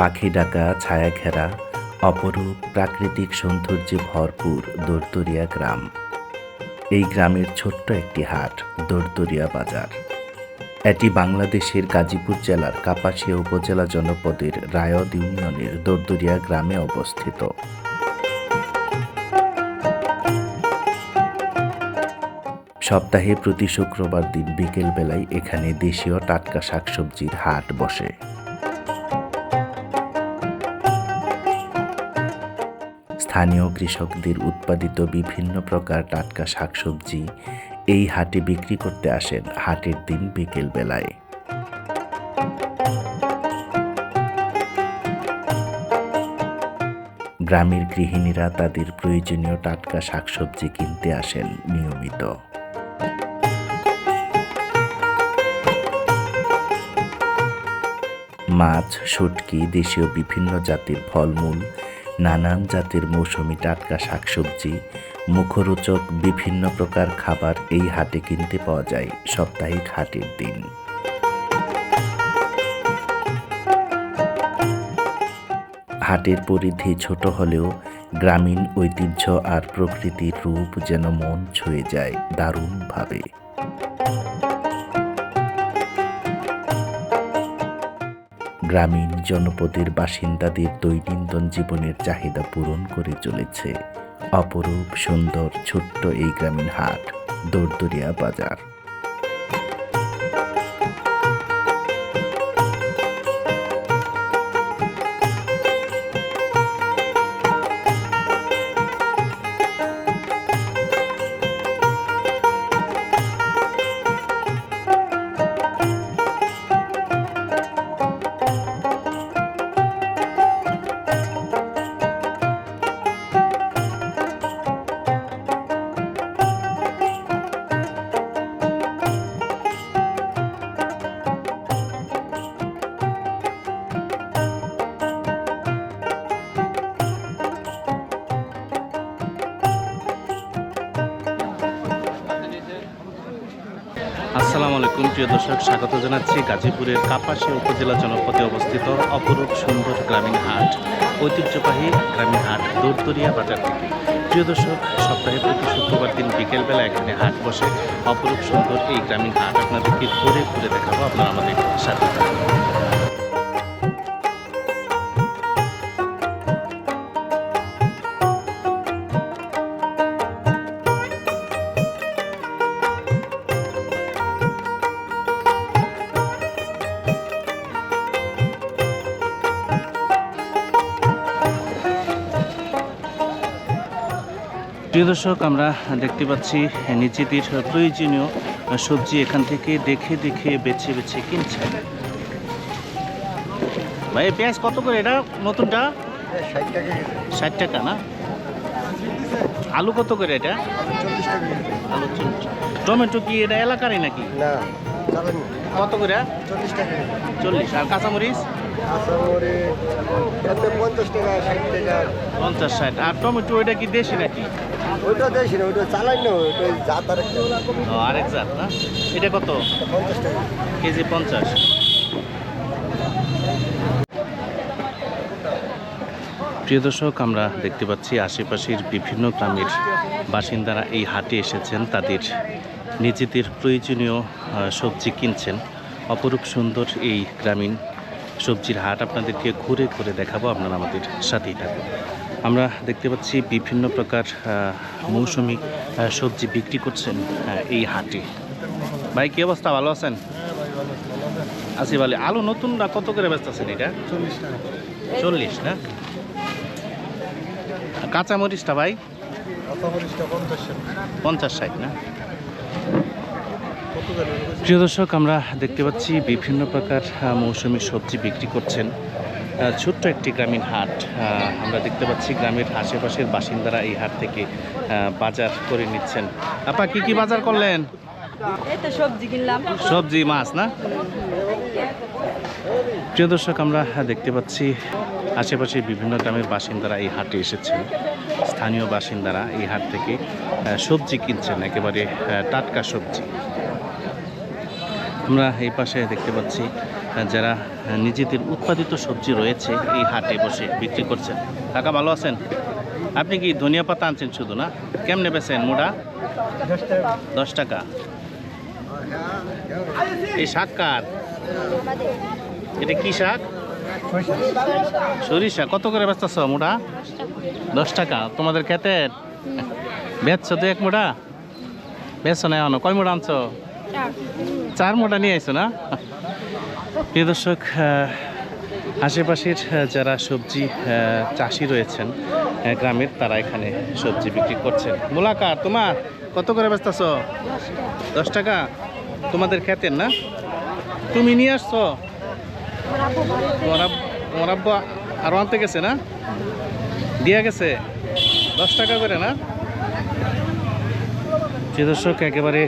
পাখি ডাকা, ছায়া ঘেরা, অপরূপ প্রাকৃতিক সৌন্দর্যে ভরপুর দোরদরিয়া গ্রাম। এই গ্রামের ছোট্ট একটি হাট দোরদরিয়া বাজার। এটি বাংলাদেশের গাজীপুর জেলার কাপাসিয়া উপজেলা জনপদের রায়দ ইউনিয়নের দোরদরিয়া গ্রামে অবস্থিত। সপ্তাহে প্রতি শুক্রবার দিন বিকেল বেলায় এখানে দেশীয় টাটকা শাকসবজির হাট বসে। স্থানীয় কৃষকদের উৎপাদিত বিভিন্ন প্রকার টাটকা শাকসবজি এই হাটে বিক্রি করতে আসেন হাটের দিন বিকেল বেলায়। গ্রামের গৃহিণীরা তাদের প্রয়োজনীয় টাটকা শাকসবজি কিনতে আসেন নিয়মিত। মাছ, শুটকি, দেশীয় বিভিন্ন জাতির ফলমূল নানান জাতের মৌসুমি টাটকা শাকসবজি, মুখরোচক বিভিন্ন প্রকার খাবার এই হাটে কিনতে পাওয়া যায় সাপ্তাহিক হাটের দিন। হাটের পরিধি ছোট হলেও গ্রামীণ ঐতিহ্য আর প্রকৃতির রূপ যেন মন ছুঁয়ে যায় দারুণভাবে। গ্রামীণ জনপদের বাসিন্দাদের দৈনন্দিন জীবনের চাহিদা পূরণ করে চলেছে। অপরূপ সুন্দর ছোট্ট এই গ্রামীণ হাট, দোরদরিয়া বাজার। আসসালামু আলাইকুম, প্রিয় দর্শক, স্বাগত জানাচ্ছি গাজীপুরের কাপাসিয়া উপজেলা জনপদে অবস্থিত অপরূপ সুন্দর গ্রামীণ হাট, ঐতিহ্যবাহী গ্রামীণ হাট দূরদরিয়া বাজার থেকে প্রিয় দর্শক, সপ্তাহে প্রতি শুক্রবার দিন বিকেলবেলা এখানে হাট বসে অপরূপ সুন্দর এই গ্রামীণ হাট আপনাদেরকে ঘুরে ঘুরে দেখাবো, আপনারা আমাদের সাথে থাকুন। প্রিয় দর্শক আমরা দেখতে পাচ্ছি নিজেদের প্রয়োজনীয় সবজি এখান থেকে দেখে দেখে বেছে বেছে কিনছে ভাই পেঁয়াজ কত করে? এটা নতুনটা? ষাট টাকা না? আলু কত করে এটা? আলু টমেটো কি এটা এলাকারই নাকি? কত করে? চল্লিশ। আর কাঁচামরিচ? আসামরে এতে পঞ্চাশ টাকা ষাট টাকা। পঞ্চাশ ষাট। আর টমেটো এটা কি দেশি নাকি? ওইটা দেশি না ওইটা চালাই না ওইটা জাত আর আরেক জাত না? এটা কত? পঞ্চাশ টাকা। কেজি পঞ্চাশ। প্রিয় দর্শক আমরা দেখতে পাচ্ছি আশেপাশের বিভিন্ন গ্রামের বাসিন্দারা এই হাটে এসেছেন। তাদের নিজেদের প্রয়োজনীয় সবজি কিনছেন। অপরূপ সুন্দর এই গ্রামীণ সবজির হাট আপনাদেরকে ঘুরে ঘুরে দেখাবো আপনারা আমাদের সাথেই থাকুন। আমরা দেখতে পাচ্ছি বিভিন্ন প্রকার মৌসুমি সবজি বিক্রি করছেন এই হাটে। ভাই কি অবস্থা? ভালো আছেন? আছি ভালো। আলু নতুন না কত করে ব্যস্ত আছেন এটা? চল্লিশ না? কাঁচা মরিচটা ভাই পঞ্চাশ ষাট না? প্রিয় দর্শক আমরা দেখতে পাচ্ছি বিভিন্ন প্রকার মৌসুমী সবজি বিক্রি করছেন ছোট্ট একটি গ্রামীণ হাট। আমরা দেখতে পাচ্ছি গ্রামের আশেপাশের বাসিন্দারা এই হাট থেকে বাজার করে নিচ্ছেন। আপা কি কি বাজার করলেন? সবজি কিনলাম। সবজি মাছ না? প্রিয় দর্শক আমরা দেখতে পাচ্ছি আশেপাশে বিভিন্ন গ্রামের বাসিন্দারা এই হাটে এসেছেন। স্থানীয় বাসিন্দারা এই হাট থেকে সবজি কিনছেন একেবারে টাটকা সবজি। আমরা এই পাশে দেখতে পাচ্ছি যারা নিজেদের উৎপাদিত সবজি রয়েছে এই হাটে বসে বিক্রি করছেন। কাকা ভালো আছেন? আপনি কি ধনিয়া পাতা আনছেন শুধু না? কেমনে বেছেন মোটা? দশ টাকা। এই শাক কার? এটা কি শাক? সরিষা। কত করে বেচতেছ মোটা? দশ টাকা। তোমাদের ক্ষেতের? বেচছো তো এক মোটা? বেচছো না কয় মোটা আনছো? চার মোটা নিয়ে আইছো না? প্রিয় দর্শক আশেপাশের যারা সবজি চাষি রয়েছেন গ্রামের, তারা এখানে সবজি বিক্রি করছেন। মোলাকার তোমার কত করে বেচতেছ? দশ টাকা? তোমাদের খেতেন না? তুমি নিয়ে আসছো? তোমার আব- আব্বা আরও আনতে গেছে না? দিয়া গেছে? দশ টাকা করে না? প্রিয় দর্শক, একেবারে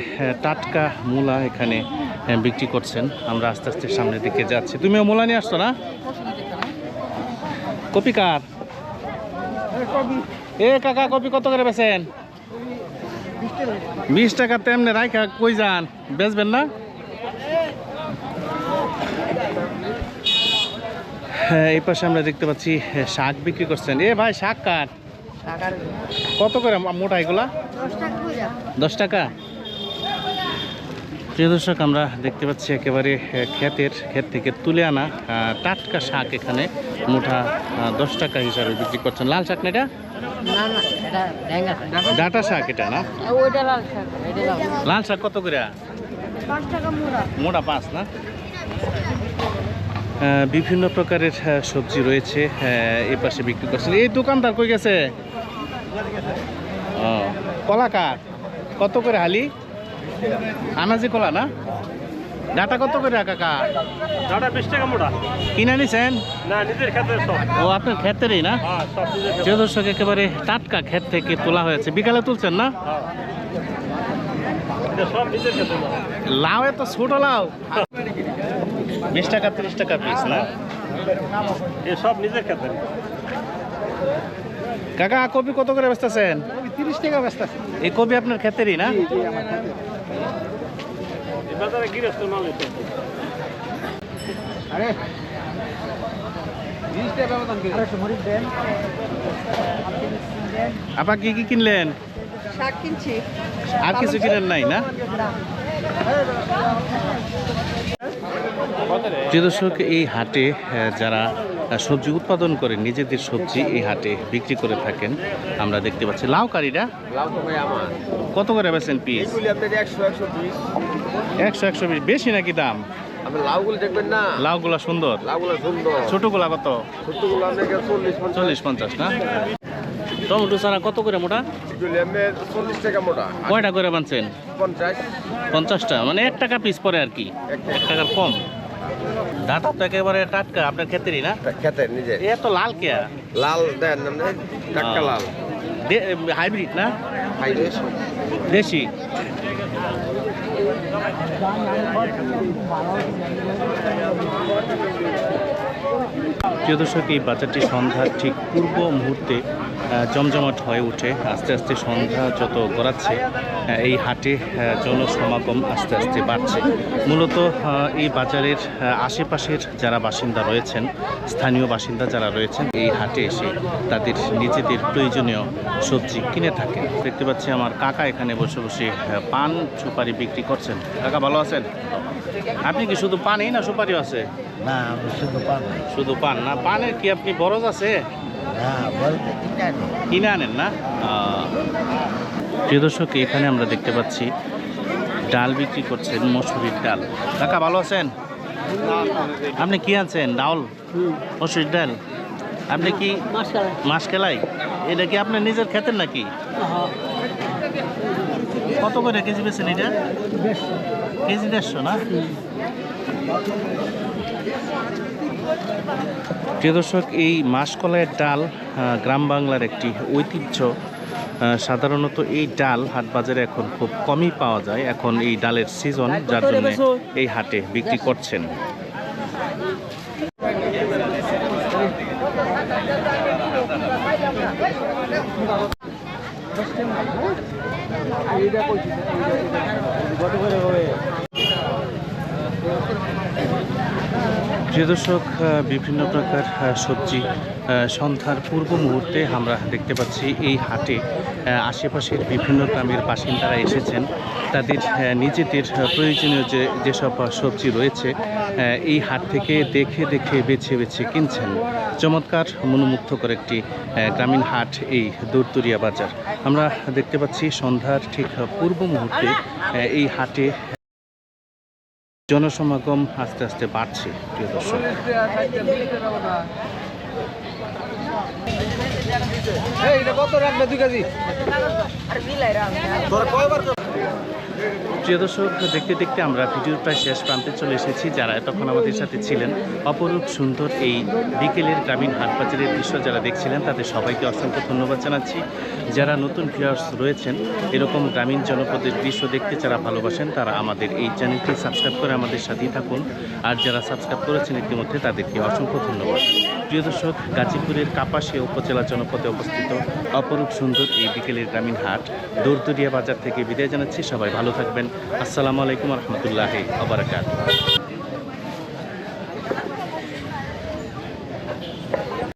টাটকা মূলা এখানে বিক্রি করছেন। আমরা আস্তে আস্তে সামনের দিকে যাচ্ছি। তুমিও মূলা নিয়ে আসছো না? কপি কার? এ কাকা, কপি কত করে বেছেন বিশ টাকা তেমনি, রাইখা কই যান? বেচবেন না? হ্যাঁ এই পাশে আমরা দেখতে পাচ্ছি শাক বিক্রি করছেন। এ ভাই, শাক কার? কত করে মোটা এগুলা? দশ টাকা প্রিয় দর্শক আমরা দেখতে পাচ্ছি একেবারে ক্ষেতের ক্ষেত থেকে তুলে আনা টাটকা শাক এখানে মুঠা দশ টাকা হিসাবে বিক্রি করছেন। লাল শাক না এটা? না না এটা ড্যাঙ্গা ডাটা শাক এটা না? লাল শাক কত করে? পাঁচ টাকা মুড়া। মোটা পাঁচ না? আহ, বিভিন্ন প্রকারের সবজি রয়েছে এই পাশে বিক্রি করছেন। এই দোকানদার কই গেছে? ও। কলা কার? কত করে হালি? আনাজি কলা না? ডাটা কত করে কাকা দাদা বিশ টাকা মোটা। কিনে নিছেন? না নিজের ও আপনার ক্ষেতেরই না? হ্যাঁ সব দর্শক একেবারে টাটকা ক্ষেত থেকে তোলা হয়েছে বিকালে তুলছেন না? খেতে লাউ। এত ছোট লাউ। বিশ টাকা তিরিশ টাকা পিস না? এ সব নিজের খেতে কাকা কপি কত করে বেচতেছেন? তিরিশ টাকা ব্যস্ত এই কপি আপনার ক্ষেতেরই না? আরে আপা কি কি কিনলেন? শাক কিনছি। আর কিছু কিনেন নাই না? প্রিয় দর্শক এই হাটে যারা সবজি উৎপাদন করে নিজেদের সবজি এই হাটে বিক্রি করে থাকেন আমরা দেখতে পাচ্ছি লাউ কারিটা লাভ তো ভাই আমার কত করে বেছেন পিস একশো একশো বিশ। বিশ বেশি নাকি দাম? লাউগুলো দেখবেন না লাউগুলা সুন্দর। লাউগুলো সুন্দর ছোটগুলা কত? ছোটগুলো চল্লিশ পঞ্চাশ না? টমেটো সারা কত করে মোটা? চল্লিশ টাকা মোটা কয়টা করে বানছেন? পঞ্চাশ। পঞ্চাশটা? মানে এক টাকা পিস পরে আর কি। এক টাকার কম। ডাটা তো একেবারে টাটকা আপনার ক্ষেত্রেই না? খেতে নিজে এ তো লাল কেয়া। লাল দেন টাটকা। লাল। হাইব্রিড না? দেশি। প্রিয় দর্শক এই বাজারটি সন্ধ্যার ঠিক পূর্ব মুহূর্তে জমজমাট হয়ে ওঠে আস্তে আস্তে সন্ধ্যা যত গড়াচ্ছে এই হাটে জনসমাগম আস্তে আস্তে বাড়ছে। মূলত এই বাজারের আশেপাশের যারা বাসিন্দা রয়েছেন স্থানীয় বাসিন্দা যারা রয়েছেন এই হাটে এসে তাদের নিজেদের প্রয়োজনীয় সবজি কিনে থাকেন। দেখতে পাচ্ছি আমার কাকা এখানে বসে বসে পান সুপারি বিক্রি করছেন। কাকা ভালো আছেন? আপনি কি শুধু পানই না সুপারিও আছে? না শুধু পাবো শুধু পান না পানের কি আপনি বরজ আছে? না কিনে আনেন না? প্রিয় দর্শক এখানে আমরা দেখতে পাচ্ছি ডাল বিক্রি করছেন মসুরির ডাল। কাকা ভালো আছেন? আপনি কি আনছেন? ডাউল মসুরির ডাল? আপনি কি মাস খেলাই এটা কি আপনার নিজের খেতেন নাকি? কত করে কেজি বেছেন এটা? কেজি দেড়শো না? প্রিয় দর্শক, এই মাসকলাইয়ের ডাল গ্রাম বাংলার একটি ঐতিহ্য। সাধারণত এই ডাল হাট বাজারে এখন খুব কমই পাওয়া যায়। এখন এই ডালের সিজন যার জন্য এই হাটে বিক্রি করছেন। প্রিয় দর্শক বিভিন্ন প্রকার সবজি সন্ধ্যার পূর্ব মুহূর্তে আমরা দেখতে পাচ্ছি এই হাটে আশেপাশের বিভিন্ন গ্রামের বাসিন্দারা এসেছেন। তাদের নিজেদের প্রয়োজনীয় যে, যেসব সবজি রয়েছে এই হাট থেকে দেখে দেখে বেছে বেছে কিনছেন। চমৎকার, মনোমুগ্ধকর একটি গ্রামীণ হাট এই দৌড়তুরিয়া বাজার। আমরা দেখতে পাচ্ছি সন্ধ্যার ঠিক পূর্ব মুহূর্তে এই হাটে জনসমাগম আস্তে আস্তে বাড়ছে প্রিয় দর্শক। প্রিয় দর্শক, দেখতে দেখতে আমরা ভিডিওর প্রায় শেষ প্রান্তে চলে এসেছি, যারা এতক্ষণ আমাদের সাথে ছিলেন। অপরূপ সুন্দর এই বিকেলের গ্রামীণ হাট বাজারের দৃশ্য যারা দেখছিলেন, তাদের সবাইকে অসংখ্য ধন্যবাদ জানাচ্ছি। যারা নতুন ভিউয়ার্স রয়েছেন, এরকম গ্রামীণ জনপদের দৃশ্য দেখতে যারা ভালোবাসেন, তারা আমাদের এই চ্যানেলটি সাবস্ক্রাইব করে আমাদের সাথেই থাকুন। আর যারা সাবস্ক্রাইব করেছেন ইতিমধ্যে, তাদেরকে অসংখ্য ধন্যবাদ। প্রিয় দর্শক, গাজীপুরের কাপাসিয়া উপজেলা জনপদে অবস্থিত অপরূপ সুন্দর এই বিকেলের গ্রামীণ হাট দৌড়দুরিয়া বাজার থেকে বিদায় জানাচ্ছি। সবাই ভালো থাকবেন। আসসালামু আলাইকুম রহমতুল্লাহ আবরাকাত